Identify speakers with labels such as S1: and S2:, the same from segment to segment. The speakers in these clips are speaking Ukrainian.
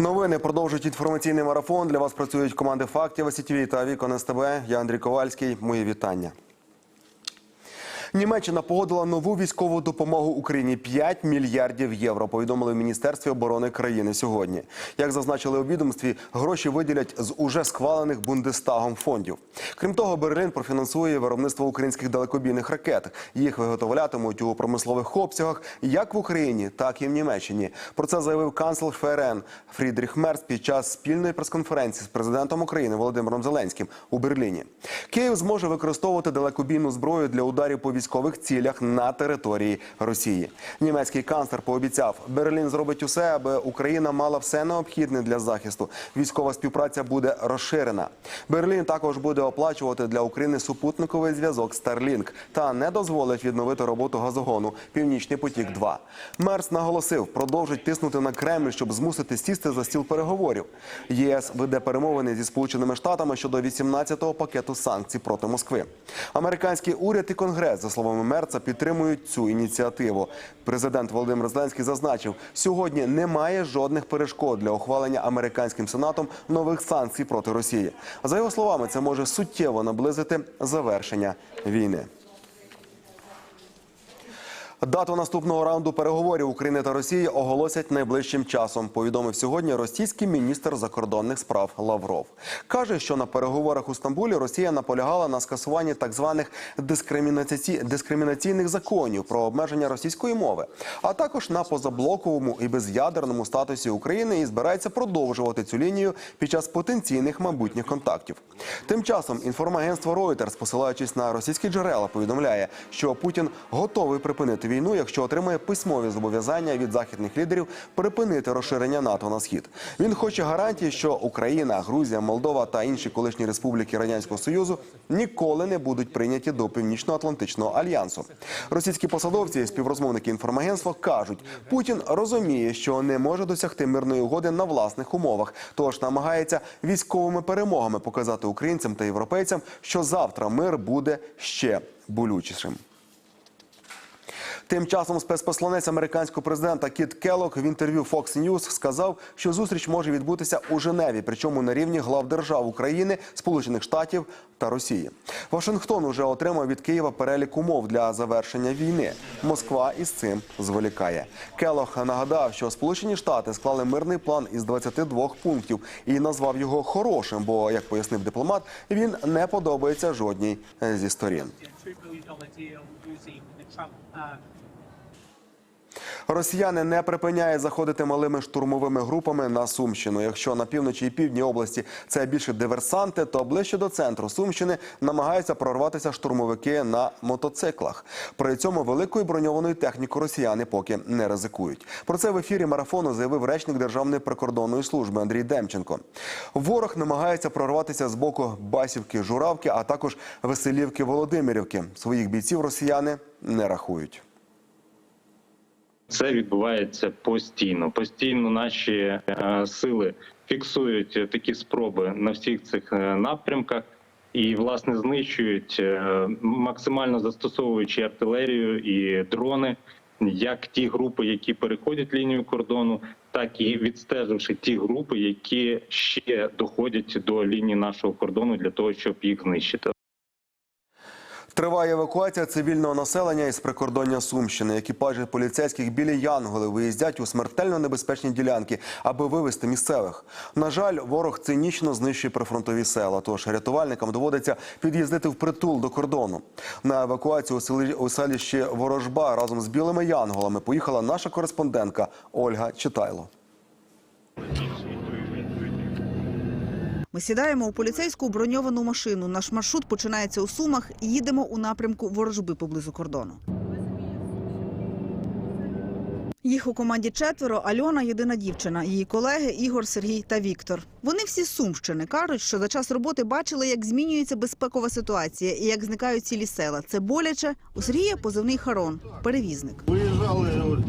S1: Новини продовжують інформаційний марафон. Для вас працюють команди фактів СІТВ та Вікон СТБ. Я Андрій Ковальський. Мої вітання. Німеччина погодила нову військову допомогу Україні 5 мільярдів євро. Повідомили в міністерстві оборони країни сьогодні. Як зазначили у відомстві, гроші виділять з уже схвалених Бундестагом фондів. Крім того, Берлін профінансує виробництво українських далекобійних ракет. Їх виготовлятимуть у промислових обсягах як в Україні, так і в Німеччині. Про це заявив канцлер ФРН Фрідріх Мерц під час спільної прес-конференції з президентом України Володимиром Зеленським у Берліні. Київ зможе використовувати далекобійну зброю для ударів по військових цілях на території Росії. Німецький канцлер пообіцяв, Берлін зробить усе, аби Україна мала все необхідне для захисту. Військова співпраця буде розширена. Берлін також буде оплачувати для України супутниковий зв'язок Starlink та не дозволить відновити роботу газогону Північний потік. 2 Мерс наголосив, продовжить тиснути на Кремль, щоб змусити сісти за стіл переговорів. ЄС веде перемовини зі Сполученими Штатами щодо 18-го пакету санкцій проти Москви. Американський уряд і конгрес, словами Мерца, підтримують цю ініціативу. Президент Володимир Зеленський зазначив, сьогодні немає жодних перешкод для ухвалення американським сенатом нових санкцій проти Росії. За його словами, це може суттєво наблизити завершення війни. Дату наступного раунду переговорів України та Росії оголосять найближчим часом. Повідомив сьогодні російський міністр закордонних справ Лавров. каже, що на переговорах у Стамбулі Росія наполягала на скасуванні так званих дискримінаці... дискримінаційних законів про обмеження російської мови, а також на позаблоковому і без'ядерному статусі України і збирається продовжувати цю лінію під час потенційних майбутніх контактів. Тим часом інформагентство Reuters, посилаючись на російські джерела, повідомляє, що Путін готовий припинити війну, якщо отримає письмові зобов'язання від західних лідерів припинити розширення НАТО на схід. Він хоче гарантії, що Україна, Грузія, Молдова та інші колишні республіки радянського союзу ніколи не будуть прийняті до північно-атлантичного альянсу. Російські посадовці, співрозмовники інформагентства, кажуть, Путін розуміє, що не може досягти мирної угоди на власних умовах, тож намагається військовими перемогами показати українцям та європейцям, що завтра мир буде ще болючішим. Тим часом спецпосланець американського президента Кіт Келлог в інтерв'ю Fox News сказав, що зустріч може відбутися у Женеві, причому на рівні глав держав України, Сполучених Штатів та Росії. Вашингтон уже отримав від Києва перелік умов для завершення війни. Москва із цим зволікає. Келлог нагадав, що Сполучені Штати склали мирний план із 22 пунктів і назвав його хорошим, бо, як пояснив дипломат, він не подобається жодній зі сторін.
S2: $2 billion deal using the Trump uh,
S1: Росіяни не припиняють заходити малими штурмовими групами на Сумщину. Якщо на півночі і півдні області це більше диверсанти, то ближче до центру Сумщини намагаються прорватися штурмовики на мотоциклах. При цьому великою броньованою техніку росіяни поки не ризикують. Про це в ефірі марафону заявив речник Державної прикордонної служби Андрій Демченко. Ворог намагається прорватися з боку Басівки, Журавки, а також Веселівки Володимирівки. Своїх бійців росіяни не рахують.
S3: Це відбувається постійно. Постійно наші е, сили фіксують е, такі спроби на всіх цих е, напрямках і власне знищують максимально застосовуючи артилерію і дрони, як ті групи, які переходять лінію кордону, так і відстеживши ті групи, які ще доходять до лінії нашого кордону для того, щоб їх знищити.
S1: Триває евакуація цивільного населення із прикордоння Сумщини. Екіпажі поліцейських біля Янголи виїздять у смертельно небезпечні ділянки, аби вивезти місцевих. На жаль, ворог цинічно знищує прифронтові села. Тож рятувальникам доводиться під'їздити в притул до кордону. На евакуацію у селі у селищі Ворожба разом з білими янголами поїхала наша кореспондентка Ольга Читайло.
S4: Ми сідаємо у поліцейську броньовану машину. Наш маршрут починається у Сумах і їдемо у напрямку ворожби поблизу кордону. Їх у команді четверо. Альона єдина дівчина. Її колеги Ігор, Сергій та Віктор. Вони всі Сумщини кажуть, що за час роботи бачили, як змінюється безпекова ситуація і як зникають цілі села. Це боляче. У Сергія позивний Харон, перевізник.
S5: Виїжджали,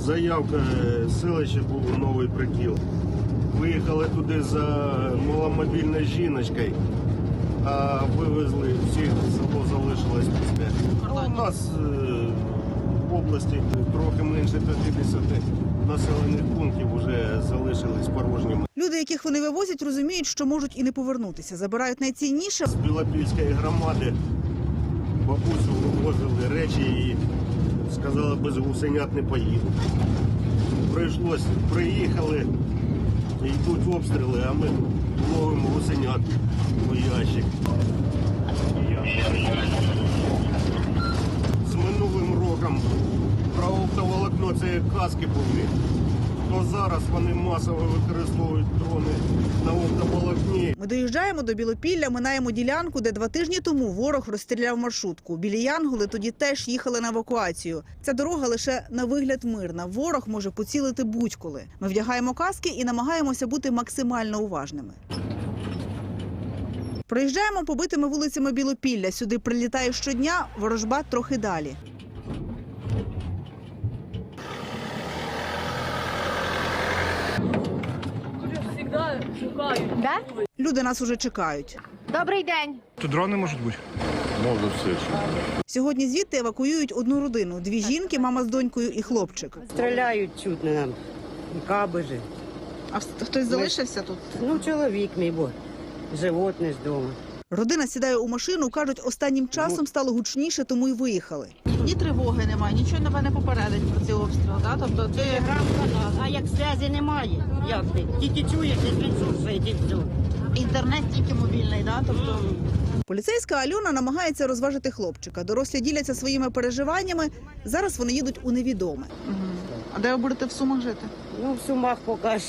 S5: заявка е, селище був новий прикіл. Виїхали туди за маломобільною жіночкою, а вивезли всіх, село залишилось пусте. А у нас е, в області трохи менше 50 населених пунктів вже залишились порожніми.
S4: Люди, яких вони вивозять, розуміють, що можуть і не повернутися. Забирають найцінніше.
S5: З Білопільської громади бабусю вивозили речі і сказали, без гусенят не поїду. Прийшлось, приїхали, йдуть обстріли, а ми ловимо гусенят у ящик. З минулим роком про оптоволокно це каски були. То зараз вони масово використовують дрони на оптоволокні.
S4: Ми доїжджаємо до Білопілля, минаємо ділянку, де два тижні тому ворог розстріляв маршрутку. Білі Янголи тоді теж їхали на евакуацію. Ця дорога лише на вигляд мирна. Ворог може поцілити будь-коли. Ми вдягаємо каски і намагаємося бути максимально уважними. Проїжджаємо побитими вулицями Білопілля. Сюди прилітає щодня, ворожба трохи далі.
S6: Да?
S4: Люди нас уже чекають.
S6: Добрий день.
S7: То дрони можуть бути. Може все.
S4: Сьогодні звідти евакуюють одну родину: дві жінки, мама з донькою і хлопчик.
S8: Стріляють чутно нам. Кабежі.
S4: А хтось залишився тут?
S8: Ну, чоловік мій, бо животне ж вдома.
S4: Родина сідає у машину, кажуть, останнім часом стало гучніше, тому й виїхали.
S9: Ні тривоги немає, нічого тебе не попередить про ці обстріли. Да? Тобто ти
S8: А як зв'язі немає, як ти? Тільки чуєш, як він шуршить і все.
S9: інтернет тільки мобільний, да? тобто
S4: Поліцейська Альона намагається розважити хлопчика. Дорослі діляться своїми переживаннями. Зараз вони їдуть у невідоме.
S9: а де ви будете в сумах жити?
S8: Ну, в сумах поки ж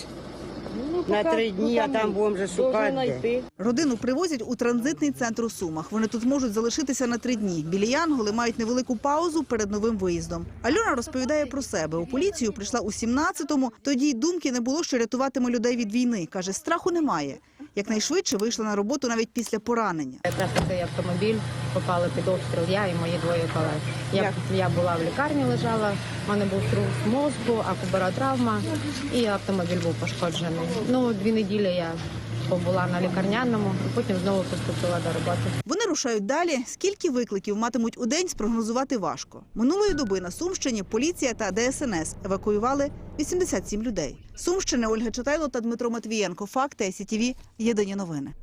S8: на три дні, а там будемо вже шукати.
S4: Родину привозять у транзитний центр у Сумах. Вони тут можуть залишитися на три дні. Білі Янголи мають невелику паузу перед новим виїздом. Альона розповідає про себе. У поліцію прийшла у 17-му. Тоді й думки не було, що рятуватиме людей від війни. Каже, страху немає. Якнайшвидше вийшла на роботу навіть після поранення.
S6: Якраз цей автомобіль попали під обстріл. Я і мої двоє колег. Я, я була в лікарні, лежала. У мене був труп мозку, акубаротравма, і автомобіль був пошкоджений. Ну дві неділі я побула на лікарняному, потім знову поступила до роботи.
S4: Рушають далі. Скільки викликів матимуть у день, спрогнозувати важко. Минулої доби на Сумщині поліція та ДСНС евакуювали 87 людей. Сумщини Ольга Читайло та Дмитро Матвієнко. Факти СІТІВІ. Єдині новини.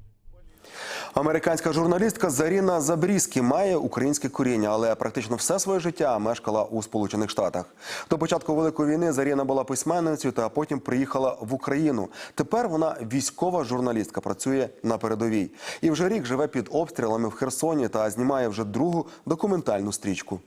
S1: Американська журналістка Заріна Забрізкі має українське коріння, але практично все своє життя мешкала у Сполучених Штатах. До початку великої війни Заріна була письменницею та потім приїхала в Україну. Тепер вона військова журналістка, працює на передовій і вже рік живе під обстрілами в Херсоні та знімає вже другу документальну стрічку.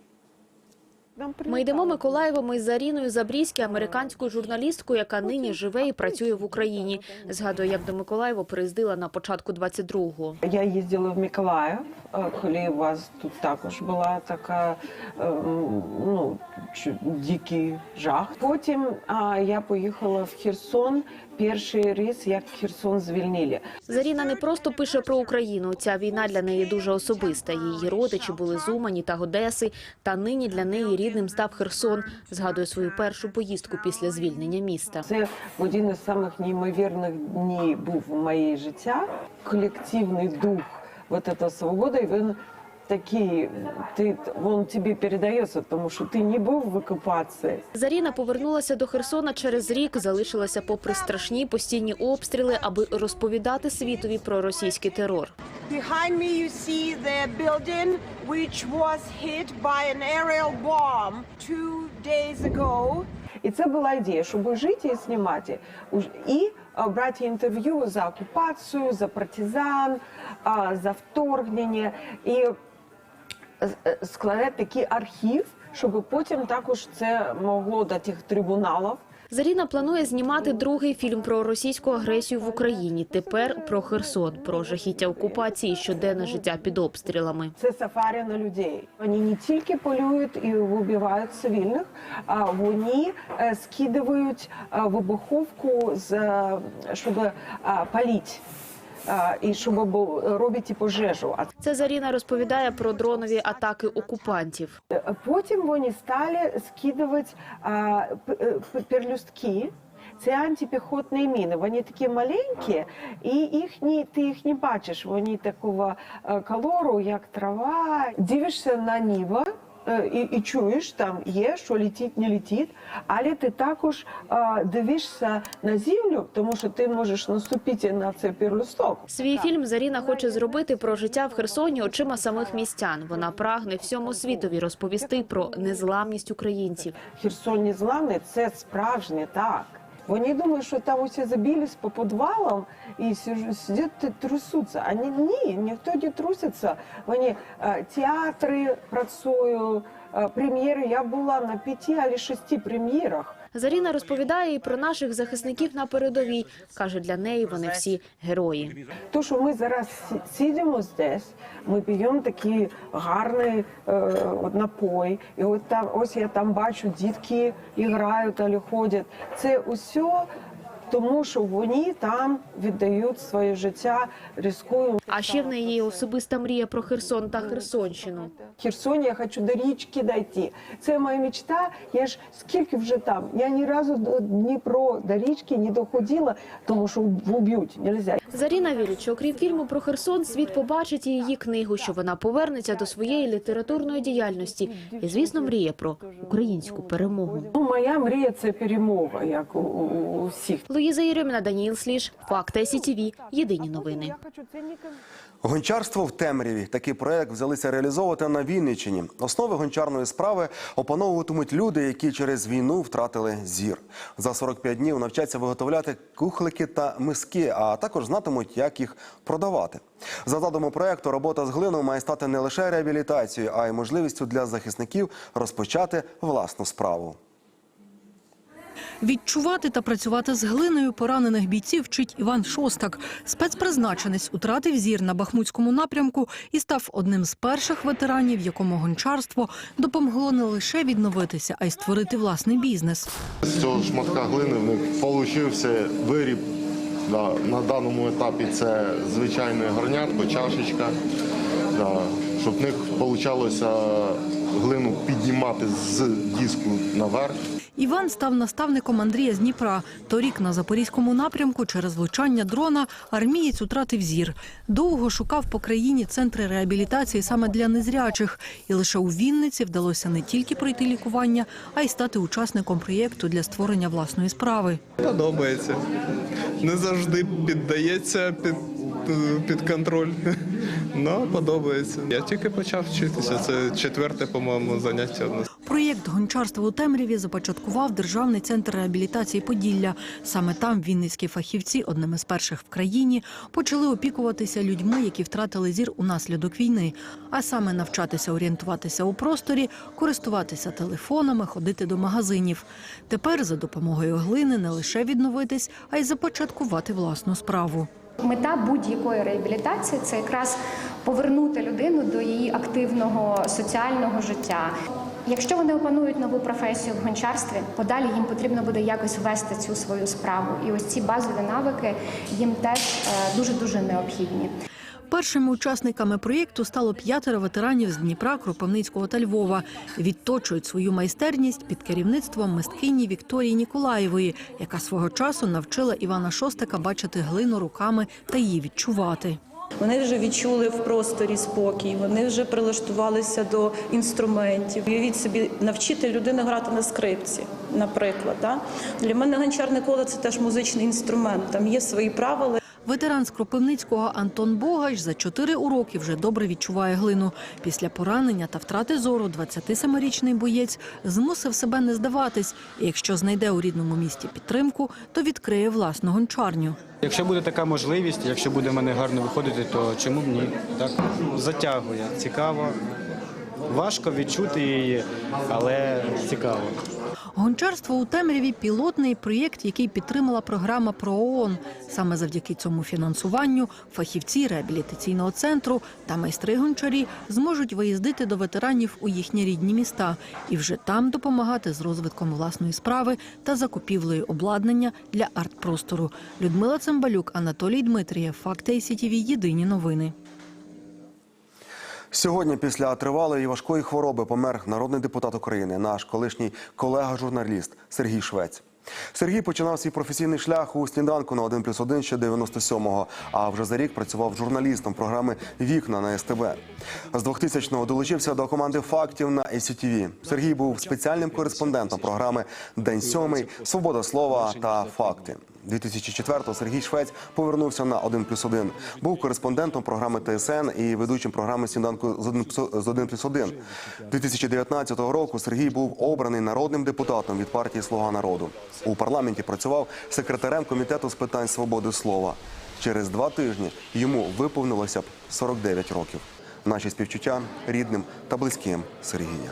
S10: Ми йдемо Миколаєвом із Заріною Забрізькі, американською журналісткою, яка нині живе і працює в Україні. Згадує, як до Миколаєва приїздила на початку 22-го.
S11: Я їздила в Миколаїв, е, коли у вас тут також була така ем, ну, дикий жах. Потім я поїхала в Херсон. Перший різ, як Херсон звільнили.
S10: Заріна не просто пише про Україну. Ця війна для неї дуже особиста. Її родичі були з Умані та Одеси. Та нині для неї рідним став Херсон. Згадує свою першу поїздку після звільнення міста.
S11: Це один із самих неймовірних днів був у моєї життя. Колективний дух, вот эта свобода, і він такий, ти, він тобі передається, тому що ти не був в окупації.
S10: Заріна повернулася до Херсона через рік, залишилася попри страшні постійні обстріли, аби розповідати світові про російський терор.
S12: Behind me, you see the building which was hit by an aerial bomb two days ago.
S11: І це була ідея, щоб жити і знімати Уж- і брати інтерв'ю за окупацію, за партизан, за вторгнення і е, складати такий архів, щоб потім також це могло до тих трибуналів.
S10: Заріна планує знімати другий фільм про російську агресію в Україні. Тепер про Херсон, про жахіття окупації, і щоденне життя під обстрілами.
S11: Це сафарі на людей. Вони не тільки полюють і вбивають цивільних, а вони е, скидають е, вибуховку, з, щоб палити. е, І щоб робити пожежу.
S10: Це Заріна розповідає про дронові атаки окупантів.
S11: Е, Потім вони стали скидувати е, перлюстки. Це антипіхотні міни. Вони такі маленькі, і їхні, ти їх не бачиш. Вони такого е, кольору, як трава. Дивишся на е, і, і чуєш, там є, що летить, не летить, але ти також е, дивишся на землю, тому що ти можеш наступити на цей перлисток.
S10: Свій фільм Заріна хоче зробити про життя в Херсоні очима самих містян. Вона прагне всьому світові розповісти про незламність українців.
S11: Херсон незламний – це справжнє так. Вони думають, що там усі забілись по підвалам і сидять трусуться. А ні, ні, ніхто не труситься. Вони е, театри працюють, е, прем'єри. Я була на п'яти або шести прем'єрах.
S10: Заріна розповідає і про наших захисників на передовій. Каже, для неї вони всі герої.
S11: То, що ми зараз сидимо здесь, ми п'ємо такий гарний е, напой, і от там ось я там бачу, дітки грають або ходять. Це усе тому, що вони там віддають своє життя, ризикують.
S10: А ще в неї особиста мрія про Херсон та Херсонщину.
S11: В Херсоні я хочу до річки дойти. Це моя мечта. Я ж скільки вже там. Я ні разу до Дніпро до річки не доходила, тому що вб'ють. Нельзя.
S10: Заріна вірить, що окрім фільму про Херсон, світ побачить і її книгу, що вона повернеться до своєї літературної діяльності. І, звісно, мріє про українську перемогу.
S11: Ну, моя мрія це перемога, як у, у всіх.
S10: Луїза Єрьоміна, Даніїл Сліж, Факти СІТВ, Єдині новини.
S1: Гончарство в темряві. Такий проект взялися реалізовувати на Вінниччині. Основи гончарної справи опановуватимуть люди, які через війну втратили зір. За 45 днів навчаться виготовляти кухлики та миски, а також знатимуть, як їх продавати. За задумом проекту, робота з глиною має стати не лише реабілітацією, а й можливістю для захисників розпочати власну справу.
S7: Відчувати та працювати з глиною поранених бійців вчить Іван Шостак. Спецпризначенець утратив зір на Бахмутському напрямку і став одним з перших ветеранів, якому гончарство допомогло не лише відновитися, а й створити власний бізнес.
S13: З цього шматка глини в них получився виріб. На даному етапі це звичайне горнятко, чашечка. Щоб в них вийшло глину піднімати з диску наверх.
S7: Іван став наставником Андрія з Дніпра. Торік на запорізькому напрямку через влучання дрона армієць утратив зір. Довго шукав по країні центри реабілітації саме для незрячих. І лише у Вінниці вдалося не тільки пройти лікування, а й стати учасником проєкту для створення власної справи.
S14: Подобається. Не завжди піддається під, під контроль. Ну, подобається. Я тільки почав вчитися. Це четверте, по-моєму, заняття.
S7: Проєкт гончарства у темряві започаткував Державний центр реабілітації Поділля. Саме там вінницькі фахівці, одними з перших в країні, почали опікуватися людьми, які втратили зір унаслідок війни, а саме навчатися орієнтуватися у просторі, користуватися телефонами, ходити до магазинів. Тепер за допомогою глини не лише відновитись, а й започаткувати власну справу.
S15: Мета будь-якої реабілітації це якраз повернути людину до її активного соціального життя. Якщо вони опанують нову професію в гончарстві, подалі їм потрібно буде якось вести цю свою справу. І ось ці базові навики їм теж дуже дуже необхідні.
S7: Першими учасниками проєкту стало п'ятеро ветеранів з Дніпра, Кропивницького та Львова. Відточують свою майстерність під керівництвом мисткині Вікторії Ніколаєвої, яка свого часу навчила Івана Шостака бачити глину руками та її відчувати.
S16: Вони вже відчули в просторі спокій, вони вже прилаштувалися до інструментів. Уявіть собі, навчити людину грати на скрипці, наприклад. Да? Для мене гончарне коло це теж музичний інструмент. Там є свої правила.
S7: Ветеран з Кропивницького Антон Богач за чотири уроки вже добре відчуває глину. Після поранення та втрати зору 27-річний боєць змусив себе не здаватись. І якщо знайде у рідному місті підтримку, то відкриє власну гончарню.
S17: Якщо буде така можливість, якщо буде в мене гарно виходити, то чому б ні? Так затягує, цікаво. Важко відчути її, але цікаво.
S7: Гончарство у темряві пілотний проєкт, який підтримала програма ПРООН. Саме завдяки цьому фінансуванню фахівці реабілітаційного центру та майстри гончарі зможуть виїздити до ветеранів у їхні рідні міста і вже там допомагати з розвитком власної справи та закупівлею обладнання для арт-простору. Людмила Цимбалюк, Анатолій Дмитрієв, Факти СІТВ, Єдині новини.
S1: Сьогодні, після тривалої важкої хвороби, помер народний депутат України, наш колишній колега-журналіст Сергій Швець. Сергій починав свій професійний шлях у сніданку на 1 плюс 1 ще 97-го, а вже за рік працював журналістом програми Вікна на СТБ. З 2000-го долучився до команди фактів на СІТВ. Сергій був спеціальним кореспондентом програми День сьомий, Свобода слова та факти. 2004-го Сергій Швець повернувся на 1 плюс 1. Був кореспондентом програми ТСН і ведучим програми «Сніданку з 1 плюс- з 1 плюс 1». 2019 року Сергій був обраний народним депутатом від партії Слуга народу. У парламенті працював секретарем комітету з питань свободи слова. Через два тижні йому виповнилося б 49 років. Наші співчуття рідним та близьким Сергія.